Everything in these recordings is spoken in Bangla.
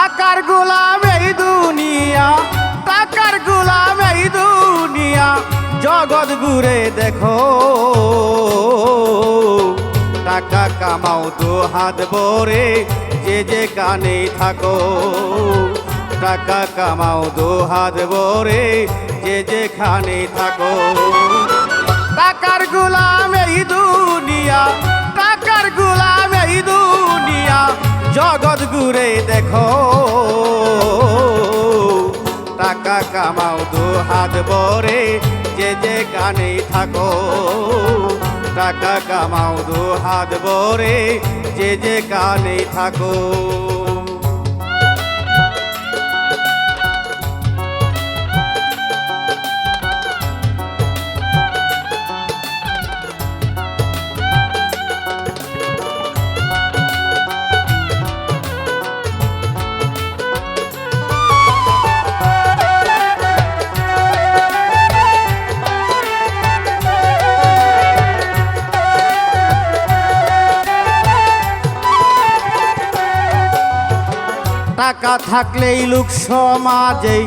টাকার গোলাম এই দুনিয়া টাকার গোলাম এই দুনিয়া, জগৎ ঘুরে দেখো। টাকা কামাও তো হাত ভরে, যে যে কানে থাকো। টাকা কামাও দু হাত ভরে, যে যেখানে থাকো। জগৎ ঘুরে দেখো, টাকা কামাও দু হাত বরে যে যে কানে থাকো। টাকা কামাও দু হাত বরে যে যে কানে থাকো। টাকা থাকলেই লোক সমাজে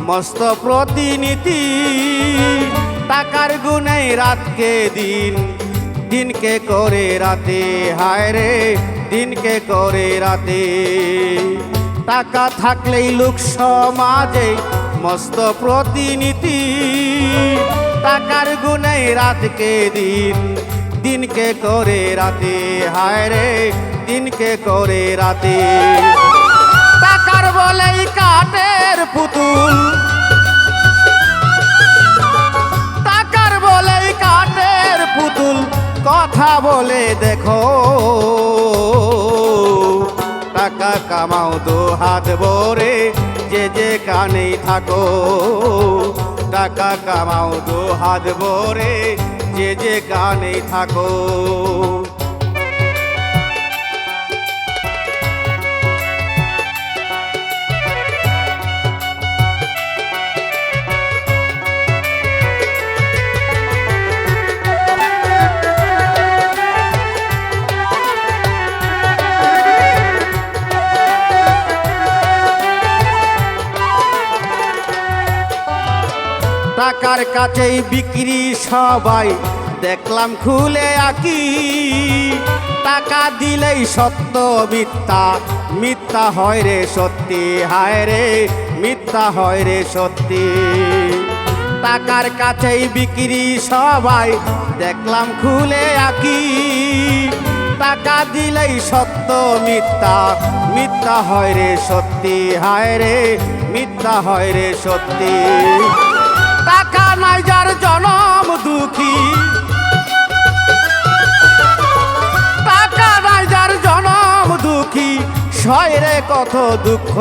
মস্ত প্রতিনিধি। টাকার গুণে রাতকে দিন, দিনকে করে রাতে। হায় রে, দিনকে করে রাতে। টাকা থাকলেই লোক সমাজে মস্ত প্রতিনিধি। টাকার গুণে রাতকে দিন, দিনকে করে রাতে। হায় রে, দিনকে করে রাতে। বলেই কাঠের পুতুল। টাকার বলেই কাঠের পুতুল। কথা বলে দেখো, টাকা কামাও তো হাত ভরে, যে যে কানে থাকো। টাকা কামাও তো হাত ভরে, যে যে কানে থাকো। টাকার কাছেই বিক্রি সবাই। দেখলাম খুলে আকি। টাকা দিলেই সত্য মিথ্যা। মিথ্যা হয় রে সত্যি, হায় রে, মিথ্যা হয় রে সত্যি। টাকার কাছেই বিক্রি সবাই। দেখলাম খুলে আকি। টাকা দিলেই সত্য মিথ্যা। মিথ্যা হয় রে সত্যি, হায় রে, মিথ্যা হয় রে সত্যি। নাই যার জনম দুঃখী। টাকা নাই যার জনম দুঃখী। শয়রে কত দুঃখ।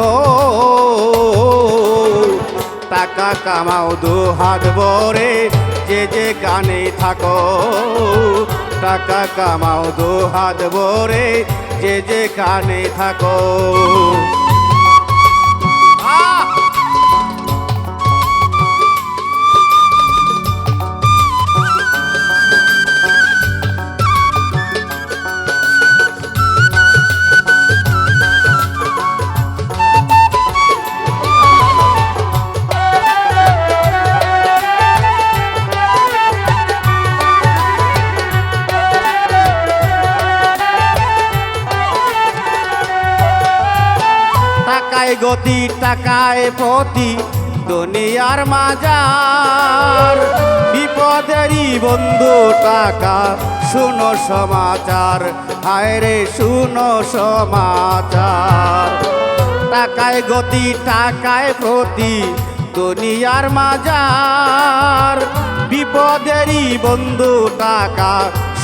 টাকা কামাও দু হাত ভরে, যে যে কানে থাকো। টাকা কামাও দু হাত ভরে, যে যে কানে থাকো। টাকায় গতি টাকায় পতি দুনিয়ার মাজার বিপদেরই বন্ধু টাকা। শুনো সমাচার, হায় রে শুনো সমাচার। টাকায় গতি টাকায় প্রতি। দুনিয়ার মাজার বিপদেরই বন্ধু টাকা।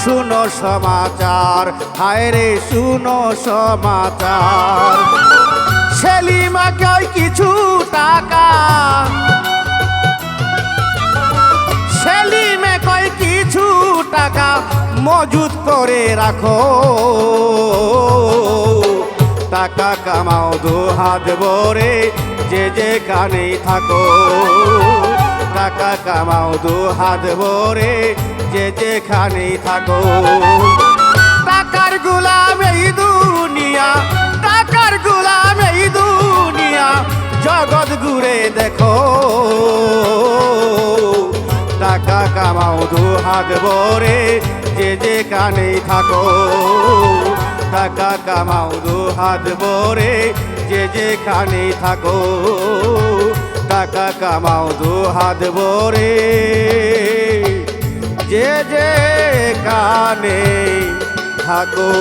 শুনো সমাচার, হায় রে শুনো সমাচার। সেলিমাকে ওই কিছু টাকা। সেলিমে কয় কিছু টাকা মজুদ করে রাখো। টাকা কামাও দু হাত ভরে, যে যে কানে থাকো। টাকা কামাও দু হাত ভরে, যে যেখানে থাকো। টাকার গুলাম এই দুনিয়া হাত ভরে যে যে কানে থাকো। টাকা কামাও দু হাত ভরে, যে যে কানে থাকো। টাকা কামাও দু হাত ভরে। যে যে কানে থাকো।